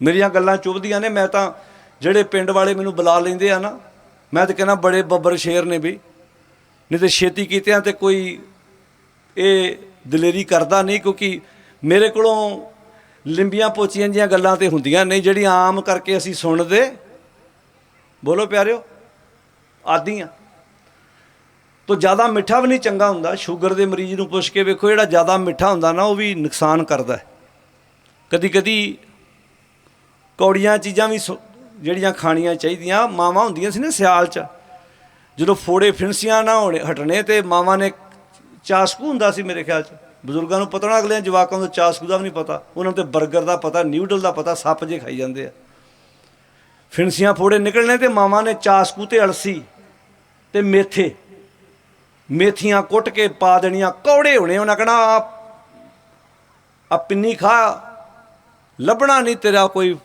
ਮੇਰੀਆਂ ਗੱਲਾਂ ਚੁਭਦੀਆਂ ਨੇ, ਮੈਂ ਤਾਂ ਜਿਹੜੇ ਪਿੰਡ ਵਾਲੇ ਮੈਨੂੰ ਬੁਲਾ ਲੈਂਦੇ ਆ ਨਾ, ਮੈਂ ਤਾਂ ਕਹਿੰਦਾ ਬੜੇ ਬੱਬਰ ਸ਼ੇਰ ਨੇ ਵੀ। ਨਹੀਂ ਤੇ ਛੇਤੀ ਕੀਤਿਆਂ ਤੇ ਕੋਈ ਇਹ ਦਲੇਰੀ ਕਰਦਾ ਨਹੀਂ, ਕਿਉਂਕਿ ਮੇਰੇ ਕੋਲੋਂ ਲਿੰਬੀਆਂ ਪੋਚੀਆਂ ਜੀਆਂ ਗੱਲਾਂ ਤੇ ਹੁੰਦੀਆਂ ਨਹੀਂ ਜਿਹੜੀਆਂ ਆਮ ਕਰਕੇ ਅਸੀਂ ਸੁਣਦੇ। ਬੋਲੋ ਪਿਆਰਿਓ, ਆਦੀਆਂ। ਤੋ ਜ਼ਿਆਦਾ ਮਿੱਠਾ ਵੀ ਨਹੀਂ ਚੰਗਾ ਹੁੰਦਾ, ਸ਼ੂਗਰ ਦੇ ਮਰੀਜ਼ ਨੂੰ ਪੁੱਛ ਕੇ ਵੇਖੋ, ਜਿਹੜਾ ਜ਼ਿਆਦਾ ਮਿੱਠਾ ਹੁੰਦਾ ਨਾ, ਉਹ ਵੀ ਨੁਕਸਾਨ ਕਰਦਾ ਹੈ। ਕਦੀ ਕਦੀ ਕੌੜੀਆਂ ਚੀਜ਼ਾਂ ਵੀ ਸੁ- ਜਿਹੜੀਆਂ ਖਾਣੀਆਂ ਚਾਹੀਦੀਆਂ, ਮਾਵਾਂ ਹੁੰਦੀਆਂ ਸੀ ਨਾ ਸਿਆਲ 'ਚ। ਜਦੋਂ ਫੋੜੇ ਫਿੰਸੀਆਂ ਨਾ ਹੋਣੇ ਹਟਣੇ ਤੇ ਮਾਵਾਂ ਨੇ ਚਾਸਕੂ ਹੁੰਦਾ ਸੀ ਮੇਰੇ ਖਿਆਲ 'ਚ। ਬਜ਼ੁਰਗਾਂ ਨੂੰ ਪਤਾ ਨਾ ਅਗਲੇ ਜਵਾਕਾਂ ਨੂੰ ਚਾਸਕੂ ਦਾ ਵੀ ਨਹੀਂ ਪਤਾ। ਉਹਨਾਂ ਨੂੰ ਤੇ 버ਗਰ ਦਾ ਪਤਾ, ਨਿਊਡਲ ਦਾ ਪਤਾ, ਸੱਪ ਜੇ ਖਾਈ ਜਾਂਦੇ ਆ। ਫਿੰਸੀਆਂ ਫੋੜੇ ਨਿਕਲਣੇ ਤੇ ਮਾਵਾਂ ਨੇ ਚਾਸਕੂ ਤੇ ਅਲਸੀ ਤੇ ਮੇਥੇ। ਮੇਥੀਆਂ ਕੁੱਟ ਕੇ ਪਾ ਦੇਣੀਆਂ, ਕੌੜੇ ਹੋਣੇ, ਉਹਨਾਂ ਕਹਣਾ ਆ ਪਿੰਨੀ ਖਾ, ਲੱਭਣਾ ਨਹੀਂ ਤੇਰਾ ਕੋਈ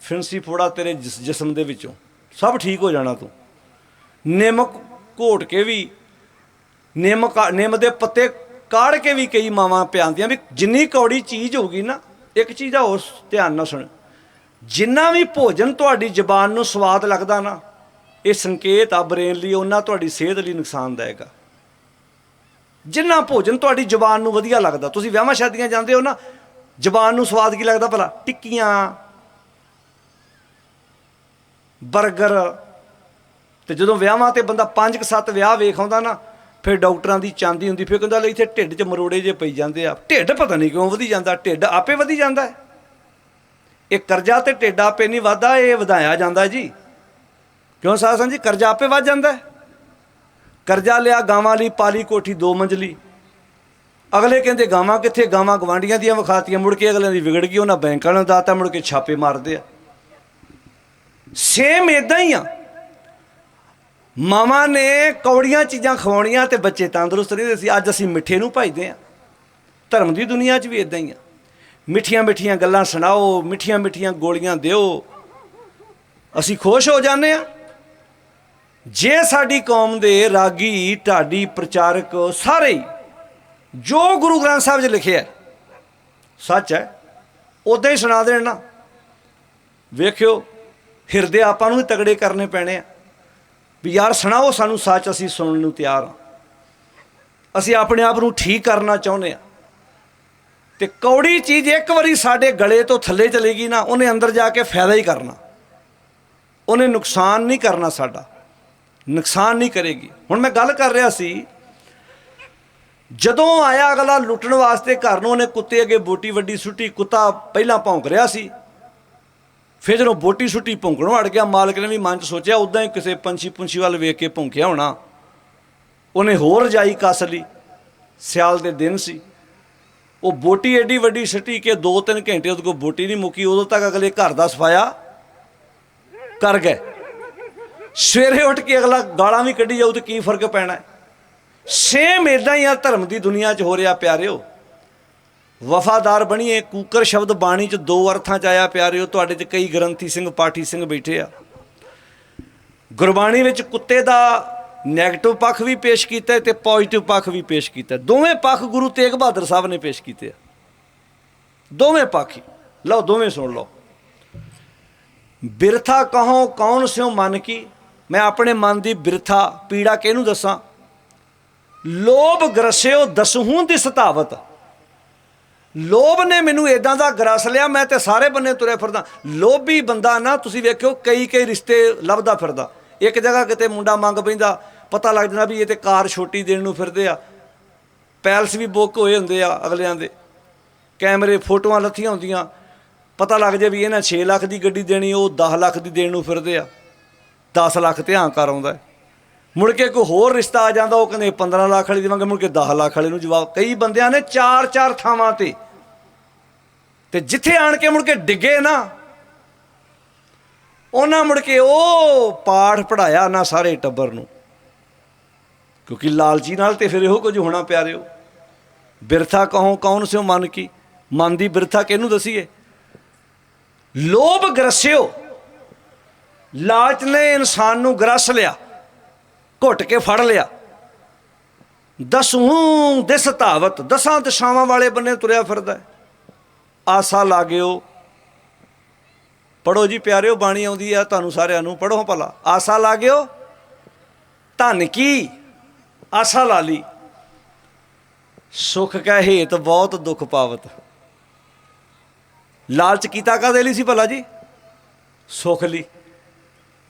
ਫਿੰਸੀ ਫੋੜਾ ਤੇਰੇ ਜਿਸ- ਜਿਸਮ ਦੇ ਵਿੱਚੋਂ। ਸਭ ਠੀਕ ਹੋ ਜਾਣਾ ਤੂੰ। ਨਿੰਮ ਘੋਟ ਕੇ ਵੀ ਨਿੰਮ ਕਾ- ਨਿੰਮ ਦੇ ਪੱਤੇ ਕਾੜ ਕੇ ਵੀ ਕਈ ਮਾਵਾਂ ਪਿਆਉਂਦੀਆਂ ਵੀ ਜਿੰਨੀ ਕੌੜੀ ਚੀਜ਼ ਹੋਊਗੀ ਨਾ, ਇੱਕ ਚੀਜ਼ ਦਾ ਹੋਰ ਧਿਆਨ ਨਾਲ ਸੁਣ। ਜਿੰਨਾ ਵੀ ਭੋਜਨ ਤੁਹਾਡੀ ਜ਼ਬਾਨ ਨੂੰ ਸਵਾਦ ਲੱਗਦਾ ਨਾ, ਇਹ ਸੰਕੇਤ ਆ ਬ੍ਰੇਨ ਲਈ, ਉਹਨਾਂ ਤੁਹਾਡੀ ਸਿਹਤ ਲਈ ਨੁਕਸਾਨਦਾਇਕ ਆ। ਜਿੰਨਾ ਭੋਜਨ ਤੁਹਾਡੀ ਜ਼ਬਾਨ ਨੂੰ ਵਧੀਆ ਲੱਗਦਾ, ਤੁਸੀਂ ਵਿਆਹਾਂ ਸ਼ਾਦੀਆਂ ਜਾਂਦੇ ਹੋ ਨਾ, ਜ਼ਬਾਨ ਨੂੰ ਸਵਾਦ ਕੀ ਲੱਗਦਾ ਭਲਾ? ਟਿੱਕੀਆਂ 버ਗਰ ਤੇ ਜਦੋਂ ਵਿਆਹਾਂ ਤੇ ਬੰਦਾ 5-7 ਵਿਆਹ ਵੇਖ ਆਉਂਦਾ ਨਾ, ਫਿਰ ਡਾਕਟਰਾਂ ਦੀ ਚਾਂਦੀ ਹੁੰਦੀ, ਫਿਰ ਕਹਿੰਦਾ ਲੈ ਇੱਥੇ ਢਿੱਡ 'ਚ ਮਰੋੜੇ ਜੇ ਪਈ ਜਾਂਦੇ ਆ। ਢਿੱਡ ਪਤਾ ਨਹੀਂ ਕਿਉਂ ਵਧੀ ਜਾਂਦਾ, ਢਿੱਡ ਆਪੇ ਵਧੀ ਜਾਂਦਾ ਇਹ ਕਰਜ਼ਾ ਤੇ ਢਿੱਡ ਆਪੇ ਨਹੀਂ ਵਧਦਾ, ਇਹ ਵਧਾਇਆ ਜਾਂਦਾ ਜੀ। ਕਿਉਂ ਸਾਧ ਜੀ? ਕਰਜ਼ਾ ਆਪੇ ਵੱਧ ਜਾਂਦਾ ਕਰਜ਼ਾ ਲਿਆ ਗਾਵਾਂ ਲਈ ਪਾਲੀ ਕੋਠੀ, ਦੋ ਮੰਜ਼ਲੀ। ਅਗਲੇ ਕਹਿੰਦੇ ਗਾਵਾਂ ਕਿੱਥੇ? ਗਾਵਾਂ ਗਵਾਂਡੀਆਂ ਦੀਆਂ ਵਿਖਾਤੀਆਂ, ਮੁੜ ਕੇ ਅਗਲਿਆਂ ਦੀ ਵਿਗੜ ਗਈ, ਉਹਨਾਂ ਬੈਂਕਾਂ ਨੂੰ ਦਾਤਾ ਮੁੜ ਕੇ ਛਾਪੇ ਮਾਰਦੇ ਆ। ਸੇਮ ਇਦਾਂ ਹੀ ਆ। ਮਾਵਾਂ ਨੇ ਕੌੜੀਆਂ ਚੀਜ਼ਾਂ ਖਵਾਉਣੀਆਂ ਤੇ ਬੱਚੇ ਤੰਦਰੁਸਤ ਰਹਿੰਦੇ ਸੀ। ਅੱਜ ਅਸੀਂ ਮਿੱਠੇ ਨੂੰ ਭਜਦੇ ਆ। ਧਰਮ ਦੀ ਦੁਨੀਆ 'ਚ ਵੀ ਇਦਾਂ ਹੀ ਆ। ਮਿੱਠੀਆਂ ਮਿੱਠੀਆਂ ਗੱਲਾਂ ਸੁਣਾਓ, ਮਿੱਠੀਆਂ ਮਿੱਠੀਆਂ ਗੋਲੀਆਂ ਦਿਓ। ਅਸੀਂ ਖੁਸ਼ ਹੋ ਜਾਂਦੇ ਆ। ਜੇ ਸਾਡੀ ਕੌਮ ਦੇ ਰਾਗੀ, ਢਾਡੀ, ਪ੍ਰਚਾਰਕ ਸਾਰੇ ਜੋ ਗੁਰੂ ਗ੍ਰੰਥ ਸਾਹਿਬ 'ਚ ਲਿਖਿਆ ਸੱਚ ਹੈ ਉਦਾਂ ਹੀ ਸੁਣਾ ਦੇਣ ਨਾ। ਵੇਖਿਓ ਹਿਰਦੇ ਆਪਾਂ ਨੂੰ ਹੀ ਤਗੜੇ ਕਰਨੇ ਪੈਣੇ ਆ। ਵੀ ਯਾਰ ਸੁਣਾਓ, ਸਾਨੂੰ ਸੱਚ ਅਸੀਂ ਸੁਣਨ ਨੂੰ ਤਿਆਰ ਹਾਂ। ਅਸੀਂ ਆਪਣੇ ਆਪ ਨੂੰ ਠੀਕ ਕਰਨਾ ਚਾਹੁੰਦੇ ਆ ਤੇ ਕੌੜੀ ਚੀਜ਼ ਇੱਕ ਵਾਰੀ ਸਾਡੇ ਗਲੇ ਤੋਂ ਥੱਲੇ ਚਲੇਗੀ ਨਾ, ਉਹਨੇ ਅੰਦਰ ਜਾ ਕੇ ਫਾਇਦਾ ਹੀ ਕਰਨਾ। ਉਹਨੇ ਨੁਕਸਾਨ ਨਹੀਂ ਕਰਨਾ ਸਾਡਾ। ਨੁਕਸਾਨ ਨਹੀਂ ਕਰੇਗੀ। ਹੁਣ ਮੈਂ ਗੱਲ ਕਰ ਰਿਹਾ ਸੀ, ਜਦੋਂ ਆਇਆ ਅਗਲਾ ਲੁੱਟਣ ਵਾਸਤੇ ਘਰ ਨੂੰ, ਉਹਨੇ ਕੁੱਤੇ ਅੱਗੇ ਬੋਟੀ ਵੱਡੀ ਸੁੱਟੀ, ਕੁੱਤਾ ਪਹਿਲਾਂ ਭੌਂਕ ਰਿਹਾ ਸੀ। ਫਿਰ ਜਦੋਂ ਬੋਟੀ ਸੁੱਟੀ ਭੌਂਕਣੋਂ ਅੜ ਗਿਆ, ਮਾਲਕ ਨੇ ਵੀ ਮਨ ਚ ਸੋਚਿਆ ਉਦਾਂ ਹੀ ਕਿਸੇ ਪੰਛੀ ਪੁੰਛੀ ਵੱਲ ਵੇਖ ਕੇ ਭੌਂਕਿਆ ਹੋਣਾ। ਉਹਨੇ ਹੋਰ ਜਾਈ ਕੱਸ ਲਈ। ਸਿਆਲ ਦੇ ਦਿਨ ਸੀ। ਉਹ ਬੋਟੀ ਐਡੀ ਵੱਡੀ ਸੱਟੀ ਕਿ 2-3 ਘੰਟੇ ਉਹਦੇ ਕੋਲ ਬੋਟੀ ਨਹੀਂ ਮੁੱਕੀ, ਉਦੋਂ ਤੱਕ ਅਗਲੇ ਘਰ ਦਾ ਸਫਾਇਆ ਕਰ ਗਏ। ਸਵੇਰੇ ਉੱਠ ਕੇ ਅਗਲਾ ਗਾਲਾਂ ਵੀ ਕੱਢੀ ਜਾਊ ਤੇ ਕੀ ਫ਼ਰਕ ਪੈਣਾ ਸੇਮ ਇਦਾਂ ਹੀ ਆ ਧਰਮ ਦੀ ਦੁਨੀਆ 'ਚ ਹੋ ਰਿਹਾ ਪਿਆਰਿਓ। ਵਫਾਦਾਰ ਬਣੀਏ, ਕੂਕਰ ਸ਼ਬਦ ਬਾਣੀ 'ਚ ਦੋ ਅਰਥਾਂ 'ਚ ਆਇਆ ਪਿਆਰਿਓ, ਤੁਹਾਡੇ 'ਚ ਕਈ ਗ੍ਰੰਥੀ ਸਿੰਘ, ਪਾਠੀ ਸਿੰਘ ਬੈਠੇ ਆ। ਗੁਰਬਾਣੀ ਵਿੱਚ ਕੁੱਤੇ ਦਾ ਨੈਗੇਟਿਵ ਪੱਖ ਵੀ ਪੇਸ਼ ਕੀਤਾ ਹੈ ਤੇ ਪੋਜ਼ਿਟਿਵ ਪੱਖ ਵੀ ਪੇਸ਼ ਕੀਤਾ। ਦੋਵੇਂ ਪੱਖ ਗੁਰੂ ਤੇਗ ਬਹਾਦਰ ਸਾਹਿਬ ਨੇ ਪੇਸ਼ ਕੀਤੇ ਆ। ਦੋਵੇਂ ਪੱਖ ਲਓ, ਦੋਵੇਂ ਸੁਣ ਲਓ। ਬਿਰਥਾ ਕਹੋ, ਕੌਣ ਸਿਓ ਮਨ ਕੀ? ਮੈਂ ਆਪਣੇ ਮਨ ਦੀ ਬਿਰਥਾ, ਪੀੜਾ ਕਿਹਨੂੰ ਦੱਸਾਂ? ਲੋਭ ਗਰਸਿਓ ਦਸਹੂੰ ਦੀ ਸਤਾਵਤ ਲੋਭ ਨੇ ਮੈਨੂੰ ਇਦਾਂ ਦਾ ਗਰਸ ਲਿਆ, ਮੈਂ ਤੇ ਸਾਰੇ ਬੰਨੇ ਤੁਰਿਆ ਫਿਰਦਾ। ਲੋਭੀ ਬੰਦਾ ਨਾ, ਤੁਸੀਂ ਵੇਖਿਓ ਕਈ ਕਈ ਰਿਸ਼ਤੇ ਲੱਭਦਾ ਫਿਰਦਾ। ਇੱਕ ਜਗ੍ਹਾ ਕਿਤੇ ਮੁੰਡਾ ਮੰਗ ਪੈਂਦਾ, ਪਤਾ ਲੱਗ ਜਾਂਦਾ ਵੀ ਇਹ ਤੇ ਕਾਰ ਛੋਟੀ ਦੇਣ ਨੂੰ ਫਿਰਦੇ ਆ। ਪੈਲਸ ਵੀ ਬੁੱਕ ਹੋਏ ਹੁੰਦੇ ਆ ਅਗਲਿਆਂ ਦੇ। ਕੈਮਰੇ, ਫੋਟੋਆਂ ਲੱਥੀਆਂ ਹੁੰਦੀਆਂ। ਪਤਾ ਲੱਗ ਜੇ ਵੀ ਇਹਨਾਂ 6 ਲੱਖ ਦੀ ਗੱਡੀ ਦੇਣੀ, ਉਹ 10 ਲੱਖ ਦੀ ਦੇਣ ਨੂੰ ਫਿਰਦੇ ਆ। 10 ਲੱਖ ਧਿਆਨ ਕਰ ਆਉਂਦਾ ਮੁੜ ਕੇ ਕੋਈ ਹੋਰ ਰਿਸ਼ਤਾ ਆ ਜਾਂਦਾ, ਉਹ ਕਹਿੰਦੇ 15 ਲੱਖ ਵਾਲੀ ਦੇਵਾਂਗੇ, ਮੁੜ ਕੇ 10 ਲੱਖ ਵਾਲੇ ਨੂੰ ਜਵਾਬ। ਕਈ ਬੰਦਿਆਂ ਨੇ ਚਾਰ ਚਾਰ ਥਾਵਾਂ ਤੇ ਤੇ ਜਿੱਥੇ ਆਣ ਕੇ ਮੁੜ ਕੇ ਡਿੱਗੇ ਨਾ, ਉਹਨਾਂ ਮੁੜ ਕੇ ਉਹ ਪਾਠ ਪੜਾਇਆ ਨਾ ਸਾਰੇ ਟੱਬਰ ਨੂੰ। ਕਿਉਂਕਿ ਲਾਲਚੀ ਨਾਲ ਤੇ ਫਿਰ ਇਹੋ ਕੁਝ ਹੋਣਾ ਪਿਆਰਿਓ। ਬਿਰਥਾ ਕਹੋ, ਕੌਣ ਸਿਓ ਮਨ ਕੀ? ਮਨ ਦੀ ਬਿਰਥਾ ਕਿਹਨੂੰ ਦਸੀਏ? ਲੋਭ ਗਰਸਿਓ। ਲਾਲਚ ਨੇ ਇਨਸਾਨ ਨੂੰ ਗਰਸ ਲਿਆ, ਘੁੱਟ ਕੇ ਫੜ ਲਿਆ। ਦਸੂੰ ਦਿਸ ਧਾਵਤ, ਦਸਾਂ ਦਿਸ਼ਾਵਾਂ ਵਾਲੇ ਬੰਨੇ ਤੁਰਿਆ ਫਿਰਦਾ ਹੈ। ਆਸਾ ਲਾਗਿਓ। ਪੜੋ ਜੀ ਪਿਆਰਿਓ, ਬਾਣੀ ਆਉਂਦੀ ਆ, ਤੁਹਾਨੂੰ ਸਾਰਿਆਂ ਨੂੰ ਪੜੋ ਭਲਾ। ਆਸਾ ਲਾਗਿਓ, ਧਨ ਕੀ? ਆਸਾ ਲਾ ਲਈ। ਸੁਖ ਕੈ ਹੇਤ, ਬਹੁਤ ਦੁੱਖ ਪਾਵਤ। ਲਾਲਚ ਕੀਤਾ ਕਾਦੇ ਲਈ ਸੀ ਭਲਾ ਜੀ? ਸੁਖ ਲਈ।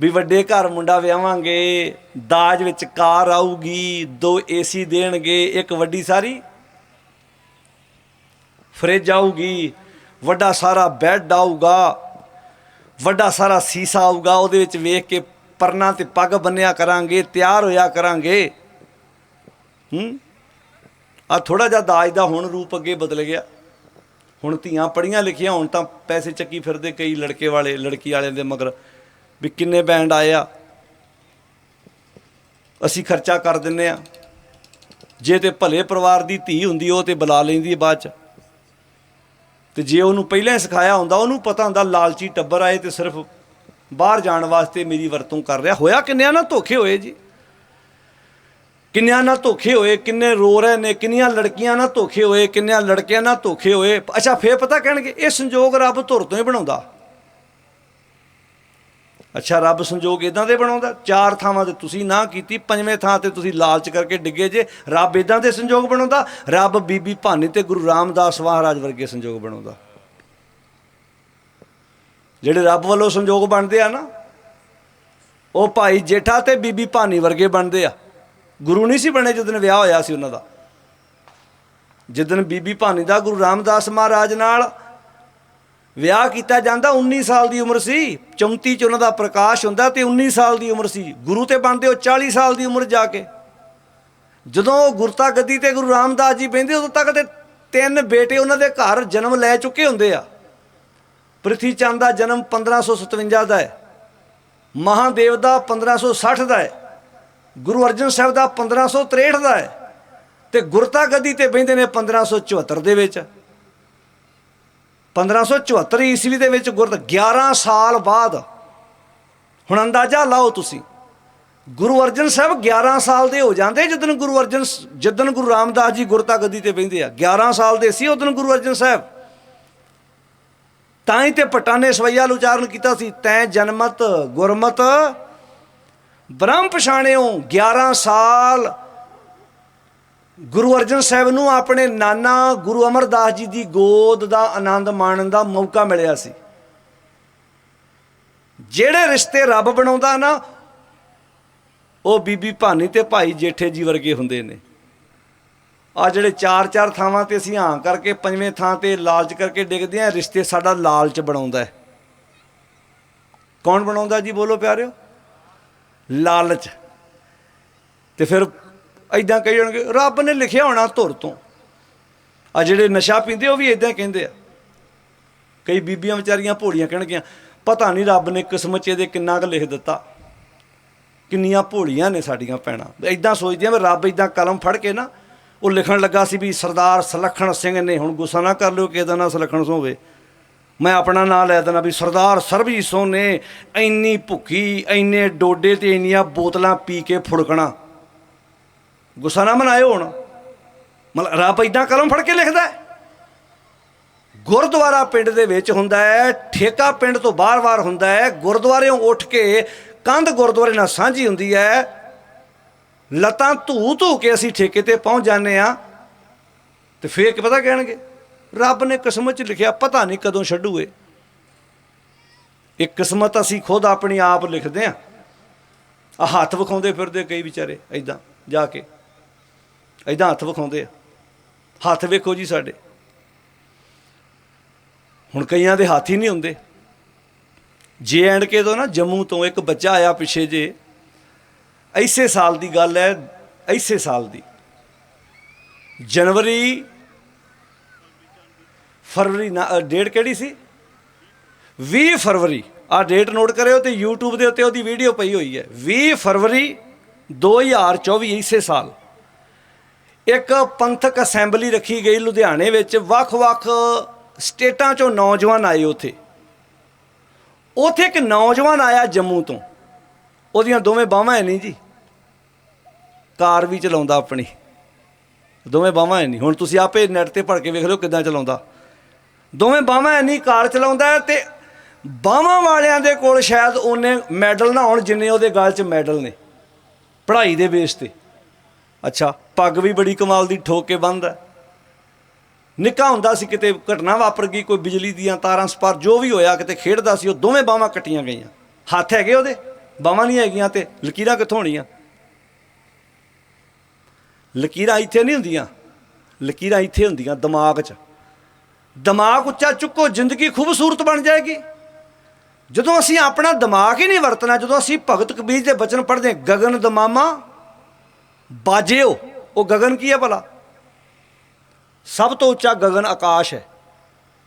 ਵੀ ਵੱਡੇ ਘਰ ਮੁੰਡਾ ਵਿਆਵਾਂਗੇ ਦਾਜ ਵਿੱਚ ਕਾਰ ਆਊਗੀ, ਦੋ ਏਸੀ ਦੇਣਗੇ, ਇੱਕ ਵੱਡੀ ਸਾਰੀ। ਫ੍ਰਿਜ ਆਊਗੀ ਵੱਡਾ ਸਾਰਾ ਬੈੱਡ ਆਊਗਾ, ਵੱਡਾ ਸਾਰਾ ਸੀਸਾ ਆਊਗਾ, ਉਹਦੇ ਵਿੱਚ ਵੇਖ ਕੇ ਪਰਨਾ ਤੇ ਪੱਗ ਬੰਨਿਆ ਕਰਾਂਗੇ, ਤਿਆਰ ਹੋਇਆ ਕਰਾਂਗੇ। ਹੂੰ? ਆ ਥੋੜਾ ਜਿਹਾ ਦਾਜ ਦਾ ਹੁਣ ਰੂਪ ਅੱਗੇ ਬਦਲ ਗਿਆ। ਹੁਣ ਧੀਆਂ ਪੜੀਆਂ ਲਿਖੀਆਂ, ਹੁਣ ਤਾਂ ਪੈਸੇ ਚੱਕੀ ਫਿਰਦੇ ਕਈ ਲੜਕੇ ਵਾਲੇ, ਲੜਕੀ ਵਾਲਿਆਂ ਦੇ ਮਗਰ ਵੀ ਕਿੰਨੇ ਬੈਂਡ ਆਏ ਆ। ਅਸੀਂ ਖਰਚਾ ਕਰ ਦਿੰਨੇ ਆ। ਜੇ ਤੇ ਭਲੇ ਪਰਿਵਾਰ ਦੀ ਧੀ ਹੁੰਦੀ, ਉਹ ਤੇ ਬੁਲਾ ਲੈਂਦੀ ਬਾਅਦ ਚ। ਤੇ ਜੇ ਉਹਨੂੰ ਪਹਿਲਾਂ ਹੀ ਸਿਖਾਇਆ ਹੁੰਦਾ, ਉਹਨੂੰ ਪਤਾ ਹੁੰਦਾ ਲਾਲਚੀ ਟੱਬਰ ਆਏ ਤੇ ਸਿਰਫ ਬਾਹਰ ਜਾਣ ਵਾਸਤੇ ਮੇਰੀ ਵਰਤੋਂ ਕਰ ਰਿਹਾ। ਹੋਇਆ ਕਿੰਨਿਆਂ ਨਾਲ ਧੋਖੇ ਹੋਏ ਜੀ? ਕਿੰਨਿਆਂ ਨਾਲ ਧੋਖੇ ਹੋਏ? ਕਿੰਨੇ ਰੋ ਰਹੇ ਨੇ? ਕਿੰਨੀਆਂ ਲੜਕੀਆਂ ਨਾਲ ਧੋਖੇ ਹੋਏ? ਕਿੰਨਿਆਂ ਲੜਕਿਆਂ ਨਾਲ ਧੋਖੇ ਹੋਏ? ਅੱਛਾ, ਫੇਰ ਪਤਾ ਕਹਿਣਗੇ, ਇਹ ਸੰਜੋਗ ਰੱਬ ਧੁਰ ਤੋਂ ਹੀ ਬਣਾਉਂਦਾ। ਅੱਛਾ, ਰੱਬ ਸੰਜੋਗ ਇਦਾਂ ਦੇ ਬਣਾਉਂਦਾ? ਚਾਰ ਥਾਵਾਂ ਤੇ ਤੁਸੀਂ ਨਾ ਕੀਤੀ, ਪੰਜਵੇਂ ਥਾਂ ਤੇ ਤੁਸੀਂ ਲਾਲਚ ਕਰਕੇ ਡਿੱਗੇ ਜੇ, ਰੱਬ ਇਦਾਂ ਦੇ ਸੰਜੋਗ ਬਣਾਉਂਦਾ? ਰੱਬ ਬੀਬੀ ਭਾਨੀ ਤੇ ਗੁਰੂ ਰਾਮਦਾਸ ਮਹਾਰਾਜ ਵਰਗੇ ਸੰਜੋਗ ਬਣਾਉਂਦਾ? ਜਿਹੜੇ ਰੱਬ ਵੱਲੋਂ ਸੰਜੋਗ ਬਣਦੇ ਆ ਨਾ, ਉਹ ਭਾਈ ਜੇਠਾ ਤੇ ਬੀਬੀ ਭਾਨੀ ਵਰਗੇ ਬਣਦੇ ਆ। ਗੁਰੂ ਨਹੀਂ ਸੀ ਬਣੇ ਜਦੋਂ ਵਿਆਹ ਹੋਇਆ ਸੀ ਉਹਨਾਂ ਦਾ। ਜਦੋਂ ਬੀਬੀ ਭਾਨੀ ਦਾ ਗੁਰੂ ਰਾਮਦਾਸ ਮਹਾਰਾਜ ਨਾਲ ਵਿਆਹ ਕੀਤਾ ਜਾਂਦਾ 19 ਸਾਲ ਦੀ ਉਮਰ ਸੀ। 34 ਚ ਉਹਨਾਂ ਦਾ ਪ੍ਰਕਾਸ਼ ਹੁੰਦਾ ਤੇ 19 ਸਾਲ ਦੀ ਉਮਰ ਸੀ। ਗੁਰੂ ਤੇ ਬਣਦੇ ਉਹ 40 ਸਾਲ ਦੀ ਉਮਰ ਜਾ ਕੇ। ਜਦੋਂ ਉਹ ਗੁਰਤਾ ਗੱਦੀ ਤੇ ਗੁਰੂ ਰਾਮਦਾਸ ਜੀ ਬੈੰਦੇ ਉਦੋਂ ਤੱਕ ਤੇ ਤਿੰਨ ਬੇਟੇ ਉਹਨਾਂ ਦੇ ਘਰ ਜਨਮ ਲੈ ਚੁੱਕੇ ਹੁੰਦੇ ਆ। ਪ੍ਰਿਥੀ ਚੰਦ ਦਾ ਜਨਮ 1557 ਦਾ ਹੈ। ਮਹਾਦੇਵ ਦਾ 1560 ਦਾ ਹੈ। ਗੁਰੂ ਅਰਜਨ ਸਾਹਿਬ ਦਾ 1563 ਦਾ ਹੈ। ਤੇ ਗੁਰਤਾ ਗੱਦੀ ਤੇ ਬੈੰਦੇ ਨੇ 1574 ਦੇ ਵਿੱਚ। 1574 ਈਸਵੀ ਦੇ ਵਿੱਚ ਗੁਰਤ 11 ਸਾਲ ਬਾਅਦ ਹੁਣ ਅੰਦਾਜ਼ਾ ਲਾਓ ਤੁਸੀਂ, ਗੁਰੂ ਅਰਜਨ ਸਾਹਿਬ 11 ਸਾਲ ਦੇ ਹੋ ਜਾਂਦੇ ਜਦੋਂ ਗੁਰੂ ਅਰਜਨ ਜਦੋਂ ਗੁਰੂ ਰਾਮਦਾਸ ਜੀ ਗੁਰਤਾ ਗੱਦੀ ਤੇ ਬੈੰਦੇ ਆ 11 ਸਾਲ ਦੇ ਸੀ ਉਦੋਂ ਗੁਰੂ ਅਰਜਨ ਸਾਹਿਬ। ਤਾਂ ਹੀ ਤੇ ਪਟਾਨੇ ਸਵਈਆ ਉਚਾਰਨ ਕੀਤਾ ਸੀ, ਤੈ ਜਨਮਤ ਗੁਰਮਤ, ਬ੍ਰਹਮ ਪਛਾਣਿਓ 11 ਸਾਲ ਗੁਰੂ ਅਰਜਨ ਸਾਹਿਬ ਨੂੰ ਆਪਣੇ ਨਾਨਾ ਗੁਰੂ ਅਮਰਦਾਸ ਜੀ ਦੀ ਗੋਦ ਦਾ ਆਨੰਦ ਮਾਣਨ ਦਾ ਮੌਕਾ ਮਿਲਿਆ ਸੀ। ਜਿਹੜੇ ਰਿਸ਼ਤੇ ਰੱਬ ਬਣਾਉਂਦਾ ਨਾ, ਉਹ ਬੀਬੀ ਭਾਨੀ ਤੇ ਭਾਈ ਜੇਠੇ ਜੀ ਵਰਗੇ ਹੁੰਦੇ ਨੇ। ਆ ਜਿਹੜੇ ਚਾਰ ਚਾਰ ਥਾਵਾਂ ਤੇ ਅਸੀਂ ਹਾਂ ਕਰਕੇ ਪੰਜਵੇਂ ਥਾਂ ਤੇ ਲਾਲਚ ਕਰਕੇ ਡਿੱਗਦੇ ਆ ਰਿਸ਼ਤੇ ਸਾਡਾ ਲਾਲਚ ਬਣਾਉਂਦਾ ਹੈ। ਕੌਣ ਬਣਾਉਂਦਾ ਜੀ ਬੋਲੋ ਪਿਆਰਿਓ? ਲਾਲਚ। ਤੇ ਫਿਰ ਐਦਾਂ ਕਹੀ ਜਾਣਗੇ, ਰੱਬ ਨੇ ਲਿਖਿਆ ਹੋਣਾ ਧੁਰ ਤੋਂ। ਆ ਜਿਹੜੇ ਨਸ਼ਾ ਪੀਂਦੇ ਉਹ ਵੀ ਐਦਾਂ ਕਹਿੰਦੇ ਆ। ਕਈ ਬੀਬੀਆਂ ਵਿਚਾਰੀਆਂ ਭੋਲੀਆਂ ਕਹਿਣਗੀਆਂ, ਪਤਾ ਨਹੀਂ ਰੱਬ ਨੇ ਕਿਸਮਤ 'ਚ ਇਹਦੇ ਕਿੰਨਾ ਕੁ ਲਿਖ ਦਿੱਤਾ। ਕਿੰਨੀਆਂ ਭੋਲੀਆਂ ਨੇ ਸਾਡੀਆਂ ਭੈਣਾਂ। ਐਦਾਂ ਸੋਚਦੀਆਂ ਵੀ ਰੱਬ ਐਦਾਂ ਕਲਮ ਫੜ ਕੇ ਨਾ, ਉਹ ਲਿਖਣ ਲੱਗਾ ਸੀ ਵੀ ਸਰਦਾਰ ਸਲੱਖਣ ਸਿੰਘ ਨੇ, ਹੁਣ ਗੁੱਸਾ ਨਾ ਕਰ ਲਿਓ ਕਿ ਇਹਦਾ ਨਾਂ ਸਲੱਖਣ ਸਿੰਘ ਹੋਵੇ। ਮੈਂ ਆਪਣਾ ਨਾਂ ਲੈ ਦੇਣਾ ਵੀ ਸਰਦਾਰ ਸਰਬਜੀਤ ਸਿੰਘ ਨੇ ਇੰਨੀ ਭੁੱਖੀ, ਇੰਨੇ ਡੋਡੇ ਤੇ ਇੰਨੀਆਂ ਬੋਤਲਾਂ ਪੀ ਕੇ ਫੁੜਕਣਾ। ਗੁੱਸਾ ਨਾ ਮਨਾਇਓ ਹੁਣ। ਮਤਲਬ ਰੱਬ ਇਦਾਂ ਕਲਮ ਫੜ ਕੇ ਲਿਖਦਾ ਗੁਰਦੁਆਰਾ ਪਿੰਡ ਦੇ ਵਿੱਚ ਹੁੰਦਾ ਹੈ, ਠੇਕਾ ਪਿੰਡ ਤੋਂ ਬਾਹਰ-ਬਾਹਰ ਹੁੰਦਾ ਹੈ। ਗੁਰਦੁਆਰਿਓਂ ਉੱਠ ਕੇ ਕੰਧ ਗੁਰਦੁਆਰੇ ਨਾਲ ਸਾਂਝੀ ਹੁੰਦੀ ਹੈ। ਲਤਾਂ ਧੂ ਧੂ ਕੇ ਅਸੀਂ ਠੇਕੇ ਤੇ ਪਹੁੰਚ ਜਾਂਦੇ ਆ ਤੇ ਫੇਰ ਕੀ ਪਤਾ ਕਹਿਣਗੇ? ਰੱਬ ਨੇ ਕਿਸਮਤ 'ਚ ਲਿਖਿਆ, ਪਤਾ ਨਹੀਂ ਕਦੋਂ ਛੱਡੂਏ। ਇਹ ਕਿਸਮਤ ਅਸੀਂ ਖੁਦ ਆਪਣੀ ਆਪ ਲਿਖਦੇ ਆ ਆ ਹੱਥ ਵਿਖਾਉਂਦੇ ਫਿਰਦੇ ਕਈ ਵਿਚਾਰੇ ਐਦਾਂ ਜਾ ਕੇ। ਐਦਾਂ ਹੱਥ ਵਿਖਾਉਂਦੇ ਆ। ਹੱਥ ਵੇਖੋ ਜੀ ਸਾਡੇ। ਹੁਣ ਕਈਆਂ ਦੇ ਹੱਥ ਹੀ ਨਹੀਂ ਹੁੰਦੇ। ਜੇ ਐਂਡ ਕੇ ਤੋਂ ਨਾ, ਜੰਮੂ ਤੋਂ ਇੱਕ ਬੱਚਾ ਆਇਆ ਪਿੱਛੇ ਜੇ, ਐਸੇ ਸਾਲ ਦੀ ਗੱਲ ਹੈ ਐਸੇ ਸਾਲ ਦੀ। ਜਨਵਰੀ, ਫਰਵਰੀ ਨਾ ਡੇਟ ਕਿਹੜੀ ਸੀ? 20 ਫਰਵਰੀ। ਆ ਡੇਟ ਨੋਟ ਕਰਿਓ ਤੇ YouTube ਦੇ ਉੱਤੇ ਉਹਦੀ ਵੀਡੀਓ ਪਈ ਹੋਈ ਹੈ 20 ਫਰਵਰੀ 2024 ਇਸੇ ਸਾਲ। ਇੱਕ ਪੰਥਕ ਅਸੈਂਬਲੀ ਰੱਖੀ ਗਈ ਲੁਧਿਆਣੇ ਵਿੱਚ, ਵੱਖ-ਵੱਖ ਸਟੇਟਾਂ ਚੋਂ ਨੌਜਵਾਨ ਆਏ ਉੱਥੇ। ਉੱਥੇ ਇੱਕ ਨੌਜਵਾਨ ਆਇਆ ਜੰਮੂ ਤੋਂ। ਉਹਦੀਆਂ ਦੋਵੇਂ ਬਾਹਾਂ ਹੈ ਨਹੀਂ ਜੀ। ਕਾਰ ਵੀ ਚਲਾਉਂਦਾ ਆਪਣੀ। ਦੋਵੇਂ ਬਾਹਾਂ ਹੈ ਨਹੀਂ। ਹੁਣ ਤੁਸੀਂ ਆਪੇ ਨੈਟ ਤੇ ਪੜ ਕੇ ਵੇਖ ਲਿਓ ਕਿਦਾਂ ਚਲਾਉਂਦਾ। ਦੋਵੇਂ ਬਾਹਾਂ ਹੈ ਨਹੀਂ, ਕਾਰ ਚਲਾਉਂਦਾ ਹੈ ਤੇ ਬਾਹਾਂ ਵਾਲਿਆਂ ਦੇ ਕੋਲ ਸ਼ਾਇਦ ਉਹਨੇ ਮੈਡਲ ਨਾ ਹੋਣ, ਜਿੰਨੇ ਉਹਦੇ ਗਲ 'ਚ ਮੈਡਲ ਨੇ। ਪੜ੍ਹਾਈ ਦੇ ਬੇਸ ਤੇ। ਅੱਛਾ ਪੱਗ ਵੀ ਬੜੀ ਕਮਾਲ ਦੀ ਠੋਕ ਕੇ ਬੰਨਦਾ ਨਿੱਕਾ ਹੁੰਦਾ ਸੀ ਕਿਤੇ ਘਟਨਾ ਵਾਪਰ ਗਈ ਕੋਈ ਬਿਜਲੀ ਦੀਆਂ ਤਾਰਾਂ ਸਪਾਰ ਜੋ ਵੀ ਹੋਇਆ ਕਿਤੇ ਖੇਡਦਾ ਸੀ ਉਹ ਦੋਵੇਂ ਬਾਹਾਂ ਕੱਟੀਆਂ ਗਈਆਂ। ਹੱਥ ਹੈਗੇ ਉਹਦੇ? ਬਾਹਾਂ ਨਹੀਂ ਹੈਗੀਆਂ ਤੇ ਲਕੀਰਾਂ ਕਿੱਥੋਂ ਹੋਣੀਆਂ? ਲਕੀਰਾਂ ਇੱਥੇ ਨਹੀਂ ਹੁੰਦੀਆਂ। ਲਕੀਰਾਂ ਇੱਥੇ ਹੁੰਦੀਆਂ ਦਿਮਾਗ 'ਚ। ਦਿਮਾਗ ਉੱਚਾ ਚੁੱਕੋ ਜ਼ਿੰਦਗੀ ਖੂਬਸੂਰਤ ਬਣ ਜਾਏਗੀ। ਜਦੋਂ ਅਸੀਂ ਆਪਣਾ ਦਿਮਾਗ ਹੀ ਨਹੀਂ ਵਰਤਣਾ ਜਦੋਂ ਅਸੀਂ ਭਗਤ ਕਬੀਰ ਦੇ ਬਚਨ ਪੜ੍ਹਦੇ ਹਾਂ, ਗਗਨ ਦਮਾਮਾ ਬਾਜਿਓ, ਉਹ ਗਗਨ ਕੀ ਹੈ ਭਲਾ? ਸਭ ਤੋਂ ਉੱਚਾ ਗਗਨ ਆਕਾਸ਼ ਹੈ।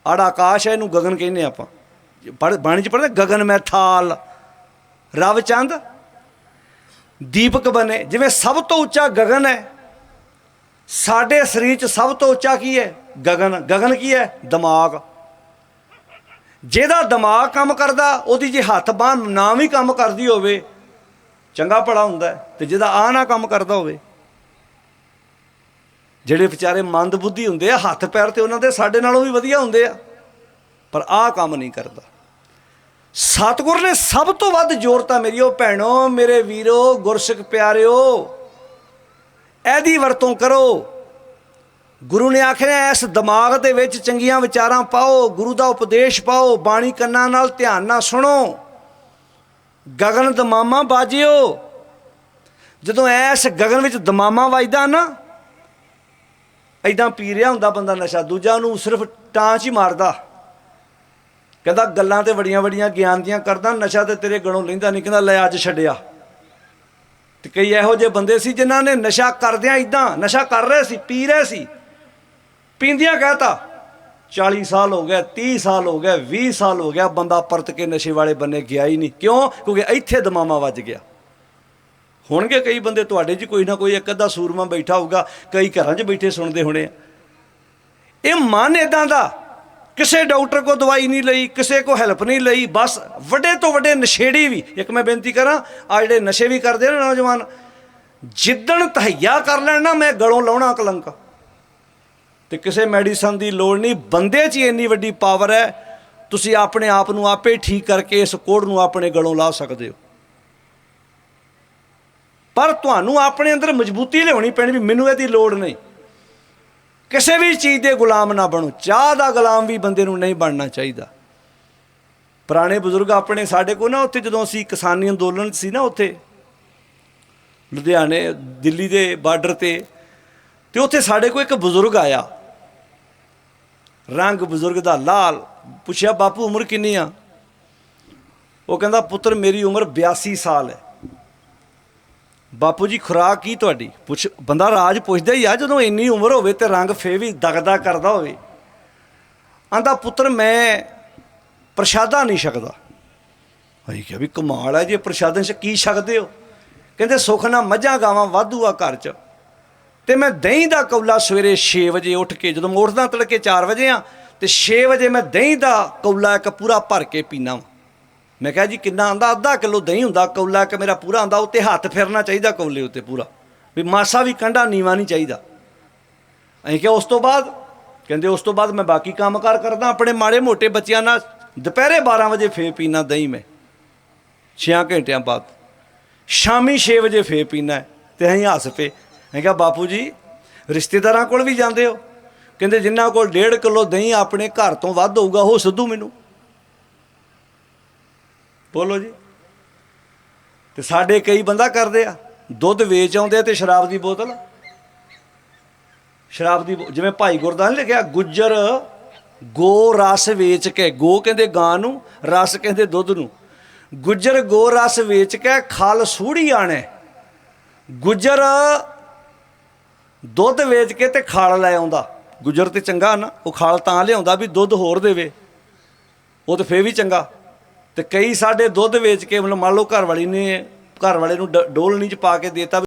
ਆੜਾ ਆਕਾਸ਼ ਹੈ, ਇਹਨੂੰ ਗਗਨ ਕਹਿੰਦੇ ਆਪਾਂ। ਪੜ੍ਹ, ਬਾਣੀ ਚ ਪੜ੍ਹਦੇ ਗਗਨ ਮੈਂ ਥਾਲ। ਰਵ ਚੰਦ, ਦੀਪਕ ਬਨੇ, ਜਿਵੇਂ ਸਭ ਤੋਂ ਉੱਚਾ ਗਗਨ ਹੈ, ਸਾਡੇ ਸਰੀਰ ਚ ਸਭ ਤੋਂ ਉੱਚਾ ਕੀ ਹੈ? ਗਗਨ ਗਗਨ ਕੀ ਹੈ? ਦਿਮਾਗ। ਜਿਹਦਾ ਦਿਮਾਗ ਕੰਮ ਕਰਦਾ, ਉਹਦੀ ਜੇ ਹੱਥ ਬਾਹ ਨਾ ਵੀ ਕੰਮ ਕਰਦੀ ਹੋਵੇ ਚੰਗਾ ਭਲਾ ਹੁੰਦਾ ਹੈ, ਤੇ ਜਿਹਦਾ ਆ ਨਾ ਕੰਮ ਕਰਦਾ ਹੋਵੇ। ਜਿਹੜੇ ਵਿਚਾਰੇ ਮੰਦ ਬੁੱਧੀ ਹੁੰਦੇ ਆ ਹੱਥ ਪੈਰ ਤੇ ਉਹਨਾਂ ਦੇ ਸਾਡੇ ਨਾਲੋਂ ਵੀ ਵਧੀਆ ਹੁੰਦੇ ਆ ਪਰ ਆਹ ਕੰਮ ਨਹੀਂ ਕਰਦਾ। ਸਤਿਗੁਰ ਨੇ ਸਭ ਤੋਂ ਵੱਧ ਜ਼ੋਰਤਾਂ ਮੇਰੀ ਉਹ ਭੈਣੋ ਮੇਰੇ ਵੀਰੋ ਗੁਰਸਿੱਖ ਪਿਆਰਿਓ ਇਹਦੀ ਵਰਤੋਂ ਕਰੋ। ਗੁਰੂ ਨੇ ਆਖਿਆ ਇਸ ਦਿਮਾਗ ਦੇ ਵਿੱਚ ਚੰਗੀਆਂ ਵਿਚਾਰਾਂ ਪਾਓ ਗੁਰੂ ਦਾ ਉਪਦੇਸ਼ ਪਾਓ ਬਾਣੀ ਕੰਨਾਂ ਨਾਲ ਧਿਆਨ ਨਾਲ ਸੁਣੋ। ਗਗਨ ਦਮਾਮਾ ਬਾਜਿਓ। ਜਦੋਂ ਐਸ ਗਗਨ ਵਿੱਚ ਦਮਾਮਾ ਵੱਜਦਾ ਨਾ ਐਦਾਂ ਪੀ ਰਿਹਾ ਹੁੰਦਾ ਬੰਦਾ ਨਸ਼ਾ, ਦੂਜਾ ਉਹਨੂੰ ਸਿਰਫ ਟਾਂਚ ਹੀ ਮਾਰਦਾ। ਕਹਿੰਦਾ ਗੱਲਾਂ ਤੇ ਬੜੀਆਂ ਬੜੀਆਂ ਗਿਆਨ ਦੀਆਂ ਕਰਦਾ, ਨਸ਼ਾ ਤੇ ਤੇਰੇ ਗਣੋਂ ਲੈਂਦਾ ਨਹੀਂ ਕਹਿੰਦਾ ਲੈ ਅੱਜ ਛੱਡਿਆ। ਤੇ ਕਈ ਇਹੋ ਜਿਹੇ ਬੰਦੇ ਸੀ ਜਿਨ੍ਹਾਂ ਨੇ ਨਸ਼ਾ ਕਰਦਿਆਂ ਇਦਾਂ ਨਸ਼ਾ ਕਰ ਰਹੇ ਸੀ, ਪੀ ਰਹੇ ਸੀ। ਪੀਂਦਿਆਂ ਕਹਤਾ 40 ਸਾਲ ਹੋ ਗਿਆ 30 ਸਾਲ ਹੋ ਗਿਆ 20 ਸਾਲ ਹੋ ਗਿਆ, ਬੰਦਾ ਪਰਤ ਕੇ ਨਸ਼ੇ ਵਾਲੇ ਬੰਨੇ ਗਿਆ ਹੀ ਨਹੀਂ। ਕਿਉਂ? ਕਿਉਂਕਿ ਇੱਥੇ ਦਮਾਮਾ ਵੱਜ ਗਿਆ। ਹੋਣਗੇ ਕਈ ਬੰਦੇ ਤੁਹਾਡੇ 'ਚ ਕੋਈ ਨਾ ਕੋਈ ਇੱਕ ਅੱਧਾ ਸੂਰਮਾ ਬੈਠਾ ਹੋਊਗਾ, ਕਈ ਘਰਾਂ 'ਚ ਬੈਠੇ ਸੁਣਦੇ ਹੋਣੇ ਆ। ਇਹ ਮਨ ਇਦਾਂ ਦਾ, ਕਿਸੇ ਡਾਕਟਰ ਕੋ ਦਵਾਈ ਨਹੀਂ ਲਈ, ਕਿਸੇ ਕੋ ਹੈਲਪ ਨਹੀਂ ਲਈ, ਬਸ ਵੱਡੇ ਤੋਂ ਵੱਡੇ ਨਸ਼ੇੜੀ ਵੀ। ਇੱਕ ਮੈਂ ਬੇਨਤੀ ਕਰਾਂ ਆ ਜਿਹੜੇ ਨਸ਼ੇ ਵੀ ਕਰਦੇ ਨੇ ਨੌਜਵਾਨ, ਜਿੱਦਣ ਤਹਈਆ ਕਰ ਲੈਣ ਨਾ, ਮੈਂ ਗਲੋਂ ਲਾਉਣਾ ਕਲੰਕ। ਤੇ ਕਿਸੇ ਮੈਡੀਸਨ ਦੀ ਲੋੜ ਨਹੀਂ, ਬੰਦੇ 'ਚ ਹੀ ਇੰਨੀ ਵੱਡੀ ਪਾਵਰ ਹੈ, ਤੁਸੀਂ ਆਪਣੇ ਆਪ ਨੂੰ ਆਪੇ ਠੀਕ ਕਰਕੇ ਇਸ ਕੋੜ ਨੂੰ ਆਪਣੇ ਗਲੋਂ ਲਾ ਸਕਦੇ ਹੋ। ਪਰ ਤੁਹਾਨੂੰ ਆਪਣੇ ਅੰਦਰ ਮਜ਼ਬੂਤੀ ਲਿਆਉਣੀ ਪੈਣੀ ਵੀ ਮੈਨੂੰ ਇਹਦੀ ਲੋੜ ਨਹੀਂ। ਕਿਸੇ ਵੀ ਚੀਜ਼ ਦੇ ਗੁਲਾਮ ਨਾ ਬਣੋ, ਚਾਹ ਦਾ ਗੁਲਾਮ ਵੀ ਬੰਦੇ ਨੂੰ ਨਹੀਂ ਬਣਨਾ ਚਾਹੀਦਾ। ਪੁਰਾਣੇ ਬਜ਼ੁਰਗ ਆਪਣੇ ਸਾਡੇ ਕੋਲ ਨਾ, ਉੱਥੇ ਜਦੋਂ ਅਸੀਂ ਕਿਸਾਨੀ ਅੰਦੋਲਨ ਸੀ ਨਾ ਉੱਥੇ, ਲੁਧਿਆਣੇ, ਦਿੱਲੀ ਦੇ ਬਾਰਡਰ ਤੇ ਤੇ ਉੱਥੇ ਸਾਡੇ ਕੋਲ ਇੱਕ ਬਜ਼ੁਰਗ ਆਇਆ। ਰੰਗ ਬਜ਼ੁਰਗ ਦਾ ਲਾਲ। ਪੁੱਛਿਆ, ਬਾਪੂ, ਉਮਰ ਕਿੰਨੀ ਆ? ਉਹ ਕਹਿੰਦਾ, ਪੁੱਤਰ, ਮੇਰੀ ਉਮਰ 82 ਸਾਲ ਹੈ। ਬਾਪੂ ਜੀ, ਖੁਰਾਕ ਕੀ ਤੁਹਾਡੀ? ਪੁੱਛ, ਬੰਦਾ ਰਾਜ ਪੁੱਛਦਾ ਹੀ ਆ, ਜਦੋਂ ਇੰਨੀ ਉਮਰ ਹੋਵੇ ਤੇ ਰੰਗ ਫੇ ਵੀ ਦਗਦਾ ਕਰਦਾ ਹੋਵੇ। ਆਂਦਾ, ਪੁੱਤਰ, ਮੈਂ ਪ੍ਰਸ਼ਾਦਾ ਨਹੀਂ ਛਕਦਾ। ਅਸੀਂ ਕਿਹਾ, ਵੀ ਕਮਾਲ ਹੈ, ਜੇ ਪ੍ਰਸ਼ਾਦਨ ਚ ਕੀ ਛਕਦੇ ਹੋ? ਕਹਿੰਦੇ, ਸੁੱਖ ਨਾਲ ਮੱਝਾਂ ਗਾਵਾਂ ਵਾਧੂ ਆ ਘਰ ਚ। ਤੇ ਮੈਂ ਦਹੀਂ ਦਾ ਕੌਲਾ ਸਵੇਰੇ 6 ਵਜੇ ਉੱਠ ਕੇ, ਜਦੋਂ ਮੈਂ ਉੱਠਦਾ ਤੜਕੇ 4 ਵਜੇ ਆ, ਤੇ 6 ਵਜੇ ਮੈਂ ਦਹੀਂ ਦਾ ਕੌਲਾ ਇੱਕ ਪੂਰਾ ਭਰ ਕੇ ਪੀਣਾ ਵਾਂ। ਮੈਂ ਕਿਹਾ ਜੀ, ਕਿੰਨਾ ਆਂਦਾ? ਅੱਧਾ ਕਿਲੋ ਦਹੀਂ ਹੁੰਦਾ, ਕੌਲਾ ਇੱਕ ਮੇਰਾ ਪੂਰਾ ਆਂਦਾ, ਉੱਤੇ ਹੱਥ ਫਿਰਨਾ ਚਾਹੀਦਾ ਕੌਲੇ ਉੱਤੇ ਪੂਰਾ। ਵੀ ਮਾਸਾ ਵੀ ਕੰਡਾ ਨੀਵਾ ਨਹੀਂ ਚਾਹੀਦਾ। ਅਸੀਂ ਕਿਹਾ, ਉਸ ਤੋਂ ਬਾਅਦ? ਕਹਿੰਦੇ, ਉਸ ਤੋਂ ਬਾਅਦ ਮੈਂ ਬਾਕੀ ਕੰਮਕਾਰ ਕਰਦਾ, ਆਪਣੇ ਮਾੜੇ ਮੋਟੇ ਬੱਚਿਆਂ ਨਾਲ ਦੁਪਹਿਰੇ 12 ਵਜੇ ਫੇਰ ਪੀਣਾ ਦਹੀਂ ਮੈਂ। 6 ਘੰਟਿਆਂ ਬਾਅਦ। ਸ਼ਾਮੀ 6 ਵਜੇ ਫੇਰ ਪੀਣਾ ਤੇ ਅਸੀਂ ਹੱਸ ਪਏ। ਮੈਂ ਕਿਹਾ, ਬਾਪੂ ਜੀ, ਰਿਸ਼ਤੇਦਾਰਾਂ ਕੋਲ ਵੀ ਜਾਂਦੇ ਹੋ? ਕਹਿੰਦੇ, ਜਿਨ੍ਹਾਂ ਕੋਲ 1.5 ਕਿਲੋ ਦਹੀਂ ਆਪਣੇ ਘਰ ਤੋਂ ਵੱਧ ਹੋਊਗਾ, ਉਹ ਸਿੱਧੂ ਮੈਨੂੰ। ਬੋਲੋ ਜੀ। ਤੇ ਸਾਡੇ ਕਈ ਬੰਦਾ ਕਰਦੇ ਆ, ਦੁੱਧ ਵੇਚ ਆਉਂਦੇ ਆ ਤੇ ਸ਼ਰਾਬ ਦੀ ਬੋਤਲ। ਸ਼ਰਾਬ ਦੀ ਬੋ- ਜਿਵੇਂ ਭਾਈ ਗੁਰਦਾਨ ਲਿਖਿਆ, ਗੁੱਜਰ ਗੋ ਰਸ ਵੇਚ ਕੇ। ਗੋ ਕਹਿੰਦੇ ਗਾਂ ਨੂੰ, ਰਸ ਕਹਿੰਦੇ ਦੁੱਧ ਨੂੰ। ਗੁੱਜਰ ਗੋ ਰਸ ਵੇਚ ਕੇ, ਖਲ ਸੂੜੀ ਆਣੇ। ਗੁੱਜਰ ਦੁੱਧ ਵੇਚ ਕੇ ਤੇ ਖਾਲ ਲੈ ਆਉਂਦਾ। ਗੁਜਰ ਤੇ ਚੰਗਾ ਨਾ, ਉਹ ਖਾਲ ਤਾਂ ਲਿਆਉਂਦਾ ਵੀ ਦੁੱਧ ਹੋਰ ਦੇਵੇ। ਉਹ ਤੇ ਫੇਰ ਵੀ ਚੰਗਾ। ਤੇ ਕਈ ਸਾਡੇ ਦੁੱਧ ਵੇਚ ਕੇ, ਮਤਲਬ ਮੰਨ ਲਓ ਘਰ ਵਾਲੀ ਨੇ, ਘਰ ਵਾਲੇ ਨੂੰ ਡ- ਡੋਲਣੀ ਚ ਪਾ ਕੇ ਦੇਤਾ